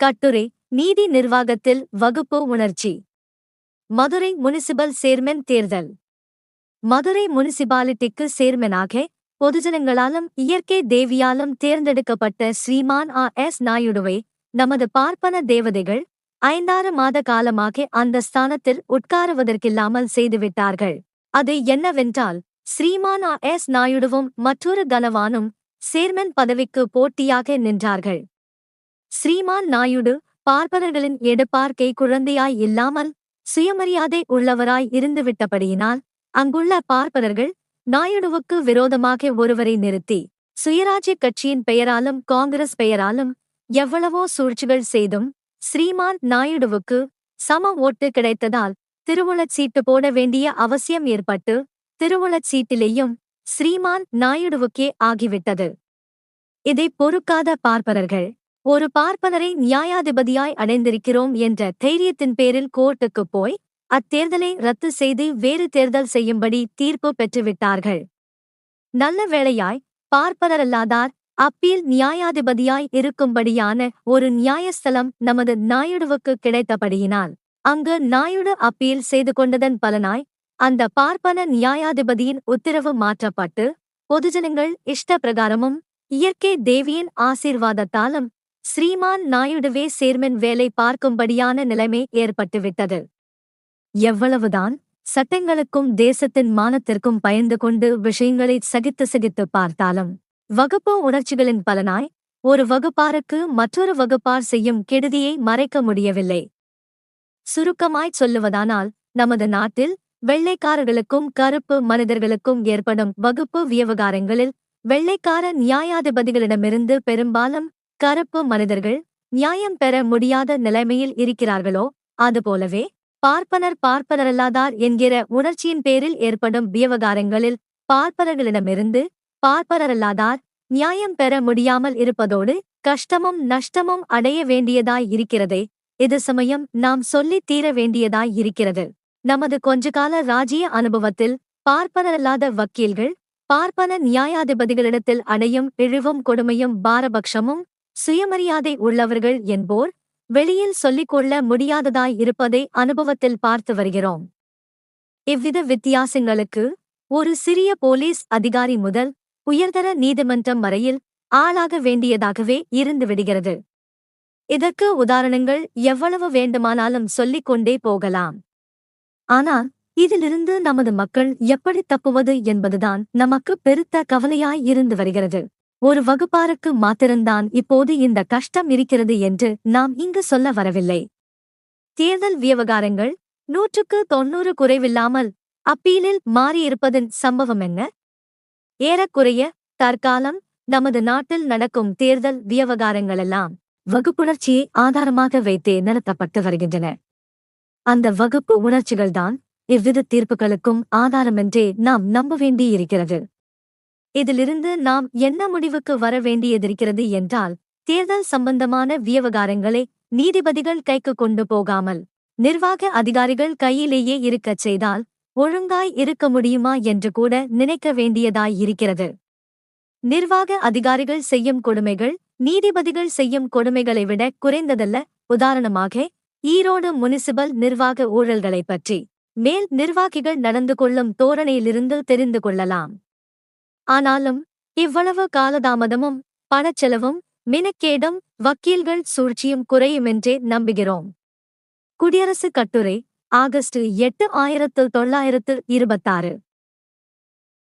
கட்டுரை நீதி நிர்வாகத்தில் வகுப்பு உணர்ச்சி. மதுரை முனிசிபல் சேர்மன் தேர்தல். மதுரை முனிசிபாலிட்டிக்கு சேர்மனாக பொதுஜனங்களாலும் இயற்கை தேவியாலும் தேர்ந்தெடுக்கப்பட்ட ஸ்ரீமான் ஆ. எஸ். நாயுடுவை நமது பார்ப்பன தேவதைகள் ஐந்தாறு மாத காலமாக அந்த ஸ்தானத்தில் உட்காருவதற்கில்லாமல் செய்துவிட்டார்கள். அது என்னவென்றால் ஸ்ரீமான் ஆ. எஸ். நாயுடுவும் மற்றொரு கனவானும் சேர்மன் பதவிக்கு போட்டியாக நின்றார்கள். ஸ்ரீமான் நாயுடு பார்ப்பனர்களின் எடுப்பார்க்கை குழந்தையாய் இல்லாமல் சுயமரியாதை உள்ளவராய் இருந்துவிட்டபடியினால் அங்குள்ள பார்ப்பனர்கள் நாயுடுவுக்கு விரோதமாக ஒருவரை நிறுத்தி சுயராஜ்ய கட்சியின் பெயராலும் காங்கிரஸ் பெயராலும் எவ்வளவோ சூழ்ச்சிகள் செய்தும் ஸ்ரீமான் நாயுடுவுக்கு சம ஓட்டு கிடைத்ததால் திருவுளச் சீட்டு போட வேண்டிய அவசியம் ஏற்பட்டு திருவுளச் சீட்டிலேயும் ஸ்ரீமான் நாயுடுவுக்கே ஆகிவிட்டது. இதை பொறுக்காத பார்ப்பனர்கள் ஒரு பார்ப்பனரை நியாயாதிபதியாய் அடைந்திருக்கிறோம் என்ற தைரியத்தின் பேரில் கோர்ட்டுக்குப் போய் அத்தேர்தலை ரத்து செய்து வேறு தேர்தல் செய்யும்படி தீர்ப்பு பெற்றுவிட்டார்கள். நல்ல வேளையாய் பார்ப்பனரல்லாதார் அப்பீல் நியாயாதிபதியாய் இருக்கும்படியான ஒரு நியாயஸ்தலம் நமது நாயுடுவுக்கு கிடைத்தபடியினால் அங்கு நாயுடு அப்பீல் செய்து கொண்டதன் பலனாய் அந்த பார்ப்பன நியாயாதிபதியின் உத்தரவு மாற்றப்பட்டு பொதுஜனங்கள் இஷ்ட பிரகாரமும் இயற்கை தேவியின் ஆசீர்வாதத்தாலும் ஸ்ரீமான் நாயுடுவே சேர்மன் வேலை பார்க்கும்படியான நிலைமை ஏற்பட்டுவிட்டது. எவ்வளவுதான் சட்டங்களுக்கும் தேசத்தின் மானத்திற்கும் பயந்து கொண்டு விஷயங்களை சகித்து சகித்து பார்த்தாலும் வகுப்பு உணர்ச்சிகளின் பலனாய் ஒரு வகுப்பாருக்கு மற்றொரு வகுப்பார் செய்யும் கெடுதியை மறைக்க முடியவில்லை. சுருக்கமாய்ச் சொல்லுவதானால் நமது நாட்டில் வெள்ளைக்காரர்களுக்கும் கருப்பு மனிதர்களுக்கும் ஏற்படும் வகுப்பு விவகாரங்களில் வெள்ளைக்கார நியாயாதிபதிகளிடமிருந்து பெரும்பாலும் கருப்பு மனிதர்கள் நியாயம் பெற முடியாத நிலைமையில் இருக்கிறார்களோ? அதுபோலவே பார்ப்பனர் பார்ப்பனரல்லாதார் என்கிற உணர்ச்சியின் பேரில் ஏற்படும் விவகாரங்களில் பார்ப்பனர்களிடமிருந்து பார்ப்பனரல்லாதார் நியாயம் பெற முடியாமல் இருப்பதோடு கஷ்டமும் நஷ்டமும் அடைய வேண்டியதாய் இருக்கிறதே. இது சமயம் நாம் சொல்லித் தீர வேண்டியதாய் இருக்கிறது. நமது கொஞ்சகால ராஜ்ய அனுபவத்தில் பார்ப்பனரல்லாத வக்கீல்கள் பார்ப்பன நியாயாதிபதிகளிடத்தில் அடையும் இழிவும் கொடுமையும் பாரபக்ஷமும் சுயமரியாதை உள்ளவர்கள் என்போர் வெளியில் சொல்லிக்கொள்ள முடியாததாய் இருப்பதை அனுபவத்தில் பார்த்து வருகிறோம். இவ்வித வித்தியாசங்களுக்கு ஒரு சிறிய போலீஸ் அதிகாரி முதல் உயர்தர நீதிமன்றம் வரையில் ஆளாக வேண்டியதாகவே இருந்து விடுகிறது. இதற்கு உதாரணங்கள் எவ்வளவு வேண்டுமானாலும் சொல்லிக் கொண்டே போகலாம். ஆனால் இதிலிருந்து நமது மக்கள் எப்படி தப்புவது என்பதுதான் நமக்கு பெருத்த கவலையாய் இருந்து வருகிறது. ஒரு வகுப்பாருக்கு மாத்திரம்தான் இப்போது இந்த கஷ்டம் இருக்கிறது என்று நாம் இங்கு சொல்ல வரவில்லை. தேர்தல் விவகாரங்கள் நூற்றுக்கு தொன்னூறு குறைவில்லாமல் அப்பீலில் மாறியிருப்பதன் சம்பவம் என்ன? ஏறக்குறைய தற்காலம் நமது நாட்டில் நடக்கும் தேர்தல் விவகாரங்களெல்லாம் வகுப்புணர்ச்சியை ஆதாரமாக வைத்தே நடத்தப்பட்டு வருகின்றன. அந்த வகுப்பு உணர்ச்சிகள்தான் இவ்வித தீர்ப்புகளுக்கும் ஆதாரமென்றே நாம் நம்ப வேண்டியிருக்கிறது. இதிலிருந்து நாம் என்ன முடிவுக்கு வர வேண்டியதிருக்கிறது என்றால் தேர்தல் சம்பந்தமான விவகாரங்களை நீதிபதிகள் கைக்கு கொண்டு போகாமல் நிர்வாக அதிகாரிகள் கையிலேயே இருக்கச் செய்தால் ஒழுங்காய் இருக்க முடியுமா என்று கூட நினைக்க வேண்டியதாய் இருக்கிறது. நிர்வாக அதிகாரிகள் செய்யும் கொடுமைகள் நீதிபதிகள் செய்யும் கொடுமைகளை விட குறைந்ததல்ல. உதாரணமாக ஈரோடு முனிசிபல் நிர்வாக ஊழல்களைப் பற்றி மேல் நிர்வாகிகள் நடந்து கொள்ளும் தோரணையிலிருந்து தெரிந்து கொள்ளலாம். ஆனாலும் இவ்வளவு காலதாமதமும் பணச்செலவும் மினக்கேடும் வக்கீல்கள் சூழ்ச்சியும் குறையுமென்றே நம்புகிறோம். குடியரசு கட்டுரை ஆகஸ்ட் எட்டு ஆயிரத்து தொள்ளாயிரத்து இருபத்தாறு.